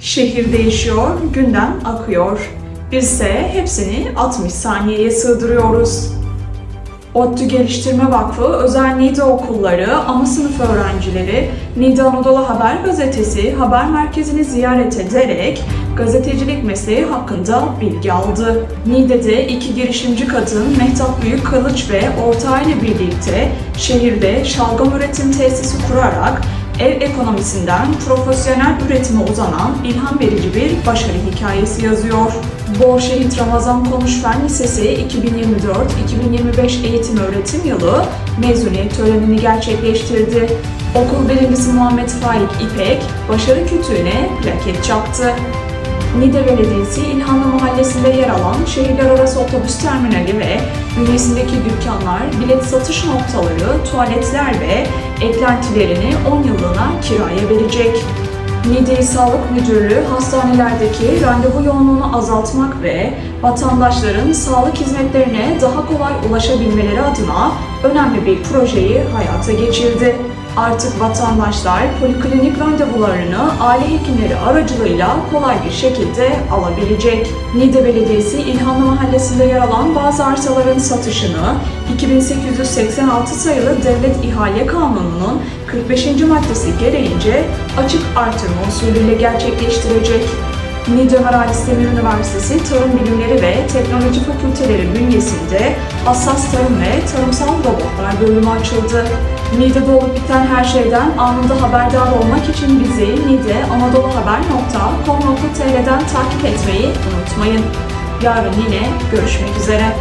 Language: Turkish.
Şehir değişiyor, gündem akıyor. Bizse hepsini 60 saniyeye sığdırıyoruz. ODTÜ Geliştirme Vakfı özel NİDA okulları, ama sınıf öğrencileri NİDA Anadolu Haber Gazetesi haber merkezini ziyaret ederek gazetecilik mesleği hakkında bilgi aldı. NİDA'de iki girişimci kadın Mehtap Büyük Kılıç ve ortağıyla birlikte şehirde şalgam üretim tesisi kurarak ev ekonomisinden profesyonel üretime uzanan ilham verici bir başarı hikayesi yazıyor. Bolşehit Ramazan Konuş Fen Lisesi 2024-2025 eğitim öğretim yılı mezuniyet törenini gerçekleştirdi. Okul birincisi Muhammed Faik İpek, başarı kütüğüne plaket çaktı. Niğde Belediyesi İlhanlı Mahallesi'nde yer alan şehirler arası otobüs terminali ve bünyesindeki dükkanlar, bilet satış noktaları, tuvaletler ve eklentilerini 10 yıllığına kiraya verecek. Niğde İl Sağlık Müdürlüğü hastanelerdeki randevu yoğunluğunu azaltmak ve vatandaşların sağlık hizmetlerine daha kolay ulaşabilmeleri adına önemli bir projeyi hayata geçirdi. Artık vatandaşlar poliklinik randevularını aile hekimleri aracılığıyla kolay bir şekilde alabilecek. Niğde Belediyesi İlhanlı Mahallesi'nde yer alan bazı arsaların satışını 2886 sayılı Devlet İhale Kanunu'nun 45. maddesi gereğince açık artırma usulüyle gerçekleştirecek. Niğde Ömer Halis Demir Üniversitesi Tarım Bilimleri ve Teknoloji Fakülteleri bünyesinde Hassas Tarım ve Tarımsal Robotlar bölümü açıldı. Niğde'de olup biten her şeyden anında haberdar olmak için bizi niğdeanadoluhaber.com.tr'den takip etmeyi unutmayın. Yarın yine görüşmek üzere.